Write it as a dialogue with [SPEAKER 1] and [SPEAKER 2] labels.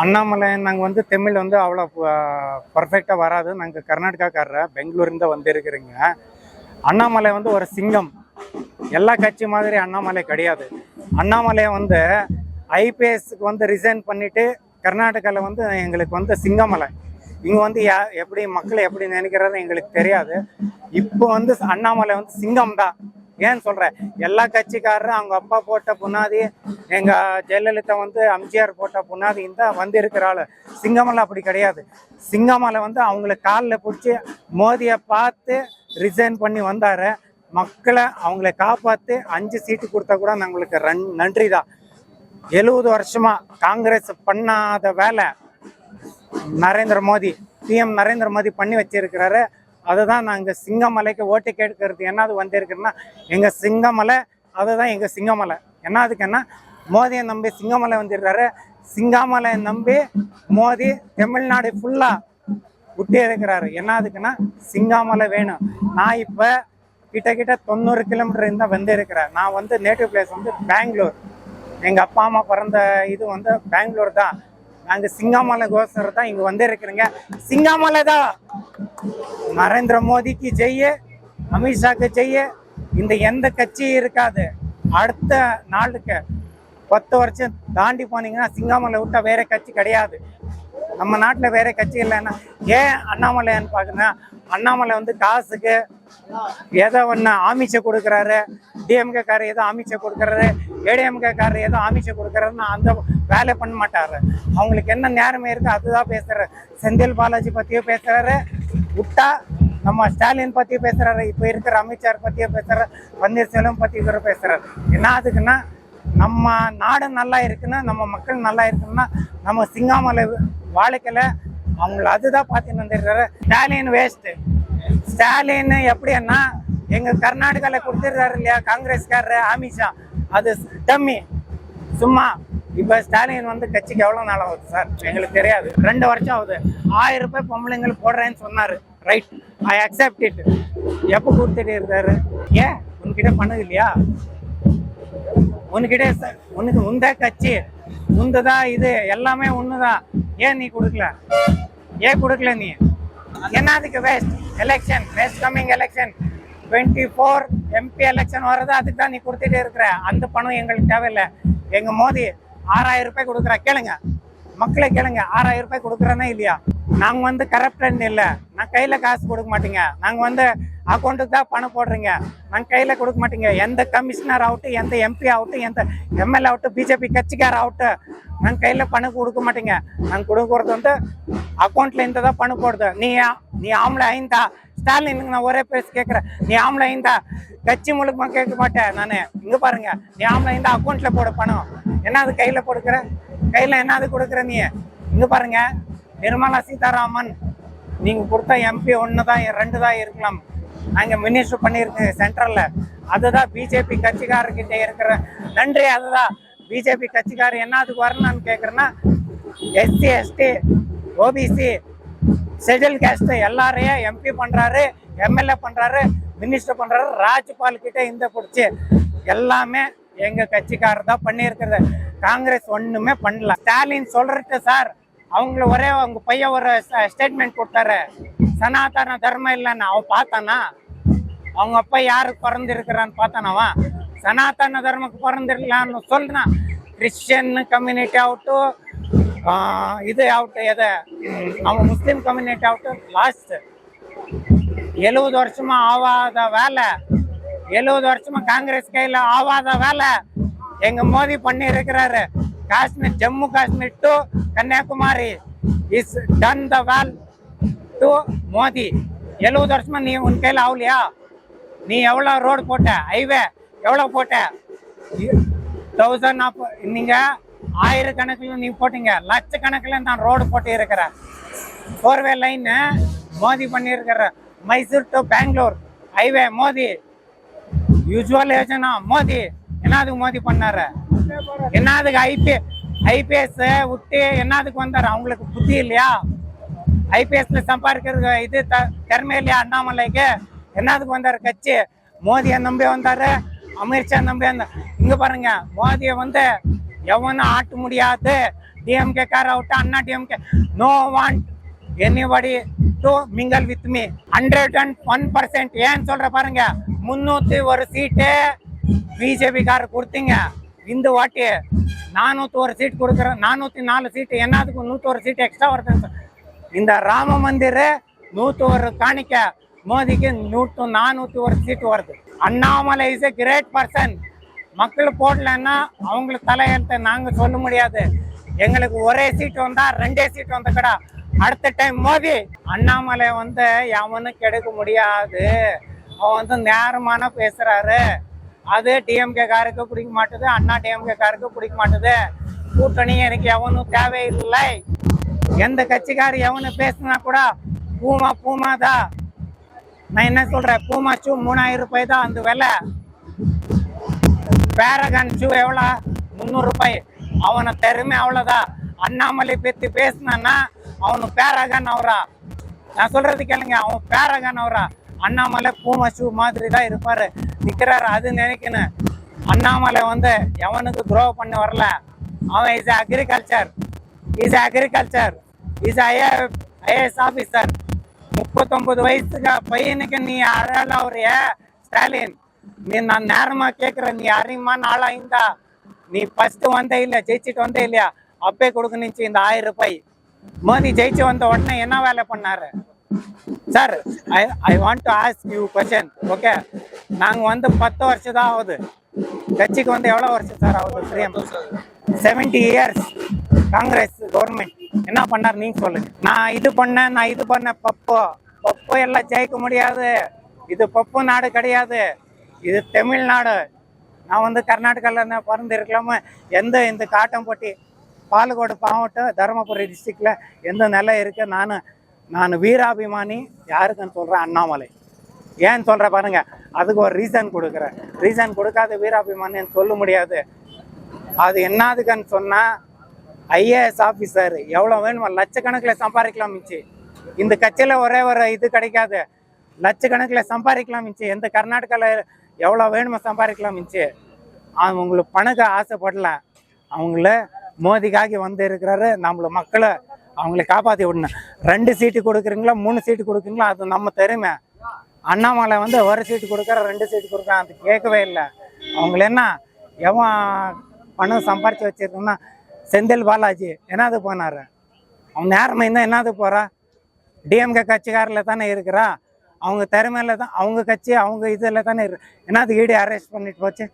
[SPEAKER 1] அண்ணாமலை நாங்கள் வந்து தமிழ் வந்து அவ்வளோ பர்ஃபெக்டாக வராது. நாங்கள் கர்நாடகாக்காரரை பெங்களூர்லேருந்து வந்திருக்கிறீங்க அண்ணாமலை வந்து ஒரு சிங்கம். எல்லா கட்சி மாதிரி அண்ணாமலை கிடையாது. அண்ணாமலையை வந்து ஐபிஎஸ்க்கு வந்து ரிசைன் பண்ணிவிட்டு கர்நாடகாவில் வந்து எங்களுக்கு வந்து சிங்கமலை. இங்கே வந்து யா எப்படி மக்களை எப்படி நினைக்கிறது எங்களுக்கு தெரியாது. இப்போ வந்து அண்ணாமலை வந்து சிங்கம் தான் ஏன்னு சொல்கிறேன் எல்லா கட்சிக்காரரும் அவங்க அப்பா போட்ட புண்ணாதி எங்கள் ஜெயலலிதா வந்து எம்ஜிஆர் போட்ட புண்ணாதி இந்த வந்து இருக்கிற ஆளு சிங்கமலை அப்படி கிடையாது. சிங்கமலை வந்து அவங்கள காலில் பிடிச்சி மோதியை பார்த்து ரிசைன் பண்ணி வந்தார். மக்களை அவங்கள காப்பாற்றி அஞ்சு சீட்டு கொடுத்தா கூட நம்மளுக்கு ரன் நன்றி தான் எழுபது வருஷமாக காங்கிரஸ் பண்ணாத வேலை நரேந்திர மோடி பிஎம் நரேந்திர மோடி பண்ணி வச்சிருக்கிறாரு. அதுதான் நாங்கள் சிங்கமலைக்கு ஓட்டு கேட்கறது. என்னது வந்திருக்குன்னா எங்கள் சிங்கமலை அதுதான் எங்கள் சிங்கமலை. என்னதுக்குன்னா மோதியை நம்பி சிங்கமலை வந்துடுறாரு. சிங்கமலை நம்பி மோதி தமிழ்நாடு ஃபுல்லாக விட்டு இருக்கிறாரு என்னதுக்குன்னா சிங்காமலை வேணும். நான் இப்போ கிட்ட கிட்ட தொண்ணூறு கிலோமீட்டர் இருந்தால் வந்து இருக்கிறேன் நான் வந்து நேட்டிவ் பிளேஸ் வந்து பெங்களூர். எங்கள் அப்பா அம்மா பிறந்த இது வந்து பெங்களூர் தான். நாங்கள் சிங்காமலை கோசர் தான் இங்கே வந்து இருக்கிறீங்க சிங்காமலை தான் நரேந்திர மோடிக்கு ஜெய்ய அமித்ஷாக்கு ஜெய்ய. இந்த எந்த கட்சியும் இருக்காது. அடுத்த நாளுக்கு பத்து வருஷம் தாண்டி போனீங்கன்னா சிங்காமலை விட்டா வேற கட்சி கிடையாது. நம்ம நாட்டில் வேற கட்சி இல்லைன்னா ஏன் அண்ணாமலைன்னு பார்க்குறேன் அண்ணாமலை வந்து காசுக்கு எதை ஒன்று ஆமிச்சை கொடுக்குறாரு. டிஎம்கே காரர் ஏதோ ஆமிச்சை கொடுக்குறாரு ஏடிஎம்கே காரர் ஏதோ ஆமிச்சை கொடுக்குறாருன்னு அந்த வேலை பண்ண மாட்டாரு. அவங்களுக்கு என்ன நேரமே இருக்கு அதுதான் பேசுறாரு. செந்தில் பாலாஜி பற்றியும் பேசுறாரு. விட்டா நம்ம ஸ்டாலின் பற்றி பேசுறாரு. இப்போ இருக்கிற அமைச்சர் பற்றியும் பேசுறாரு. பன்னீர்செல்வம் பற்றி இவரை பேசுறாரு. என்ன அதுக்குன்னா நம்ம நாடு நல்லா இருக்குன்னா நம்ம மக்கள் நல்லா இருக்குன்னா நம்ம சிங்காமலை வாழ்க்கையில அவங்கள அதுதான் பார்த்துன்னு வந்துருக்காரு ஸ்டாலின் வேஸ்ட் ஸ்டாலின் எப்படின்னா எங்க கர்நாடகாவில் கொடுத்துருக்காரு இல்லையா? காங்கிரஸ்காரரு அமித்ஷா. அது டம்மி. சும்மா இப்போ ஸ்டாலின் வந்து கட்சிக்கு எவ்வளோ நாள் ஆகுது சார்? எங்களுக்கு தெரியாது. ரெண்டு வருஷம் ஆகுது. ஆயிரம் ரூபாய் பொம்பளைங்களுக்கு போடுறேன்னு சொன்னார். ரைட் ஐ அக்செப்ட் இட் எப்போ கொடுத்துட்டு இருக்காரு ஏன்? உன்கிட்ட பண்ணுது இல்லையா? உன்கிட்ட உனக்கு உந்த கட்சி. உந்ததான் இது? எல்லாமே ஒண்ணுதான் ஏன் நீ கொடுக்கல? ஏன் கொடுக்கல நீ? என்ன அதுக்கு waste election waste coming election twenty four MP election வர்றது அதுக்கு தான் நீ கொடுத்துட்டே இருக்கிற. அந்த பணம் எங்களுக்கு தேவையில்லை. எங்க மோதி ஆறாயிரம் ரூபாய் கொடுக்குற. கேளுங்க. மக்களை கேளுங்க. ஆறாயிரம் ரூபாய் கொடுக்குறேன்னா இல்லையா? நாங்கள் வந்து கரப்டன் இல்லை. நான் கையில் காசு கொடுக்க மாட்டேங்க. நாங்கள் வந்து அக்கௌண்ட்டுக்கு தான் பணம் போடுறீங்க. நாங்கள் கையில் கொடுக்க மாட்டீங்க. எந்த கமிஷனர் ஆகட்டும் எந்த எம்பி ஆகட்டும் எந்த எம்எல்ஏ ஆகட்டும் பிஜேபி கட்சிக்கார ஆகட்டும் நாங்கள் கையில் பணம் கொடுக்க மாட்டீங்க. நாங்கள் கொடுக்கறது வந்து அக்கௌண்ட்லேருந்து தான் பணம் போடுது. நீ நீ ஆம்பளை ஐந்தா? ஸ்டாலினுக்கு நான் ஒரே பேசி கேட்குறேன் நீ ஆம்பளை ஐந்தா? கட்சி முழுக்கமா கேட்க மாட்டேன் நான். இங்க பாருங்க. நீ ஆம்பளை ஐந்தா அக்கௌண்ட்ல போட பணம். என்ன அது கையில கொடுக்குற? கையில என்னது கொடுக்குற நீ? இங்க பாருங்க. நிர்மலா சீதாராமன் நீங்க கொடுத்த எம்பி ஒன்று தான் ரெண்டு தான் இருக்கலாம் நாங்க மினிஸ்டர் பண்ணியிருக்கோம் சென்ட்ரல்ல அதுதான் பிஜேபி கட்சிக்காரர்கிட்ட இருக்கிற நன்றி. அதுதான் பிஜேபி கட்சிக்காரர் என்னதுக்கு வரணும்னு கேட்குறேன்னா SC ST OBC schedule caste எல்லாரையும் எம்பி பண்றாரு எம்எல்ஏ பண்றாரு மினிஸ்டர் பண்றாரு ராஜ்பால் கிட்ட இந்த பிடிச்சி எல்லாமே எங்க கட்சிக்காரர் தான் பண்ணியிருக்கிறது. காங்கிரஸ் ஒண்ணுமே பண்ணல. ஸ்டாலின் சொல்கிறட்டு சார் அவங்கள ஒரே அவங்க பையன் ஒரு ஸ்டேட்மெண்ட் கொடுத்தாரு. சனாதன தர்மம் இல்லைன்னு அவன் பார்த்தானா? அவங்க அப்பா யாருக்கு பிறந்திருக்கிறான்னு பார்த்தானவன் சனாதன தர்மக்கு பிறந்திருக்கலான்னு சொல்றான். கிறிஸ்டியன் கம்யூனிட்டி ஆகட்டும் இது ஆகட்டும் எதை ம், அவன் முஸ்லீம் கம்யூனிட்டி ஆகட்டும் லாஸ்ட் எழுபது வருஷமா ஆவாத வேலை எழுபது வருஷமா காங்கிரஸ் கையில் ஆவாத வேலை எங்க மோடி பண்ணி இருக்கிறாரு Kashmir Jammu Kashmir to Kanyakumari is done the well to Modi எழுபது வருஷமா நீ உன் கையில் ஆகலையா நீ எவ்வளோ ரோடு போட்ட ஹைவே எவ்வளோ போட்ட தௌசண்ட் ஆஃப் நீங்கள் ஆயிரக்கணக்கில் நீ போட்டீங்க. லட்சக்கணக்கில் நான் ரோடு போட்டு இருக்கிறேன். ஃபோர்வே லைன் மோதி பண்ணியிருக்கிற. மைசூர் டு பெங்களூர். ஹைவே மோதி. யூஸ்வல் யோஜனா மோதி. என்னதுக்கு மோதி பண்ணாரு? என்னதுக்கு ஐபி ஐபிஎஸ் விட்டு என்னதுக்கு வந்தார்? அவங்களுக்கு புத்தி இல்லையா? ஐபிஎஸ்ல சம்பாதிக்கிறது இது த- திறமை இல்லையா அண்ணாமலைக்கு? என்னதுக்கு வந்தார் கட்சி? மோதியை நம்பி வந்தார். அமித்ஷா நம்பி வந்தார் இங்கே பாருங்க. மோதியை வந்து எவனும் ஆட்ட முடியாது. DMK car out Anna DMK no want anybody to mingle with me hundred and one percent ஏன்னு சொல்ற பாருங்க? முன்னூத்தி ஒரு சீட்டு பிஜேபி கார் கொடுத்தீங்க. இந்த வாட்டி நானூற்றி ஒரு சீட் கொடுக்குறேன் நானூற்றி நாலு சீட்டு என்னதுக்கு நூத்தி ஒரு எக்ஸ்ட்ரா வருது இந்த ராம மந்திர நூற்றி ஒரு காணிக்க மோதிக்கு நூற்று நானூற்றி ஒரு சீட்டு வருது. Annamalai is a great person மக்கள் போடலன்னா அவங்களுக்கு தலையெழுத்தை நாங்கள் சொல்ல முடியாது. எங்களுக்கு ஒரே சீட் வந்தா ரெண்டே சீட் வந்த கடா அடுத்த டைம் மோதி அண்ணாமலை வந்து எவனும் கெடுக்க முடியாது. அவன் வந்து நேரமான பேசுறாரு. அது டிஎம்கே காருக்கு பிடிக்க மாட்டுது அண்ணா டிஎம்கே காருக்கு பிடிக்க மாட்டுது. கூட்டணி எனக்கு எவனும் தேவையில்லை. எந்த கட்சிக்கார் எவனு பேசுனா கூட பூமா பூமா தான் நான் என்ன சொல்றேன்? பூமா சூ மூணாயிரம் ரூபாய் தான் அந்த விலை. பேரகான் ஷூ எவ்வளோ? முந்நூறு ரூபாய். அவனை திறமை அவ்வளோதான் அண்ணாமலை பற்றி பேசினான்னா அவனு பேரகான் அவரா? நான் சொல்கிறது கேளுங்க அவன் பேரகான் அவரா? அண்ணாமலை பூமா ஷூ மாதிரி தான் இருப்பார். நிற்கிறாரு அது நினைக்கணும். அண்ணாமலை வந்து எவனுக்கு துரோகம் பண்ண வரல? அவன் is agriculture is agriculture is IA IAS officer முப்பத்தொம்பது வயசுக்கு பையனுக்கு நீ அழல அவரைய ஸ்டாலின். நீ நான் நேரமா கேக்குறேன் நீ அறிமான ஆளா இருந்தா நீ ஃபர்ஸ்ட் வந்தே இல்லையா? ஜெயிச்சுட்டு வந்தே இல்லையா? அப்பே கொடுக்கணுச்சு இந்த ஆயிரம் ரூபாய். மோதி ஜெயிச்சு வந்த உடனே என்ன வேலை பண்ணாரு? Sir I I want to ask you question okay நாங்க வந்து பத்து வருஷம் தான் ஆகுது. கட்சிக்கு வந்து எவ்வளவு வருஷம் சார் ஆகுது? பிரியம் செவன்டி இயர்ஸ் காங்கிரஸ் கவர்மெண்ட் என்ன பண்ணார்? நீங்க சொல்லுங்க. நான் இது பண்ணேன் நான் இது பண்ணேன். பப்போ. பப்போ எல்லாம் ஜெயிக்க முடியாது. இது பப்பு நாடு கிடையாது. இது தமிழ்நாடு. நான் வந்து கர்நாடகாவில் பிறந்து இருக்கலாம? எந்த இந்த காட்டம்பட்டி பாலக்கோடு மாவட்டம் தருமபுரி டிஸ்ட்ரிக்டில் எந்த நிலை இருக்கு? நான் நான் வீராபிமானி யாருக்குன்னு சொல்கிறேன் அண்ணாமலை. ஏன் சொல்கிற பாருங்க அதுக்கு ஒரு ரீசன் கொடுக்குறேன். ரீசன் கொடுக்காத வீராபிமானின்னு சொல்ல முடியாது. அது என்னதுக்குன்னு சொன்னால் ஐஏஎஸ் ஆஃபீஸர் எவ்வளோ வேணுமோ லட்சக்கணக்கில் சம்பாதிக்கலாம் மிச்சு. இந்த கட்சியில் ஒரே ஒரு இது கிடைக்காது. லட்சக்கணக்கில் சம்பாதிக்கலாம் மிச்சு. எந்த கர்நாடகாவில் எவ்வளோ வேணுமோ சம்பாதிக்கலாம் மிச்சி. அவங்களுக்கு பணக்க ஆசைப்படல. அவங்கள மோதிக்காகி வந்து இருக்கிறாரு. நம்மள மக்களை அவங்கள காப்பாற்றி விடணும். ரெண்டு சீட்டு கொடுக்குறீங்களா மூணு சீட்டு கொடுக்குறீங்களா அது நம்ம தெருமை அண்ணாமலை வந்து ஒரு சீட்டு கொடுக்குற ரெண்டு சீட்டு கொடுக்குறேன் அது கேட்கவே இல்லை. அவங்கள என்ன எவன் பணம் சம்பாரித்து வச்சிருக்கோம்னா செந்தில் பாலாஜி என்னது போனாரு? அவன் நேரமாக இருந்தால் என்னது போகிறா டிஎம்கே கட்சிக்காரில் தானே இருக்கிறா? அவங்க திறமையில தான் அவங்க கட்சி அவங்க இதில் தானே ஏன்னா அது ஈடி அரெஸ்ட் பண்ணிட்டு போச்சு?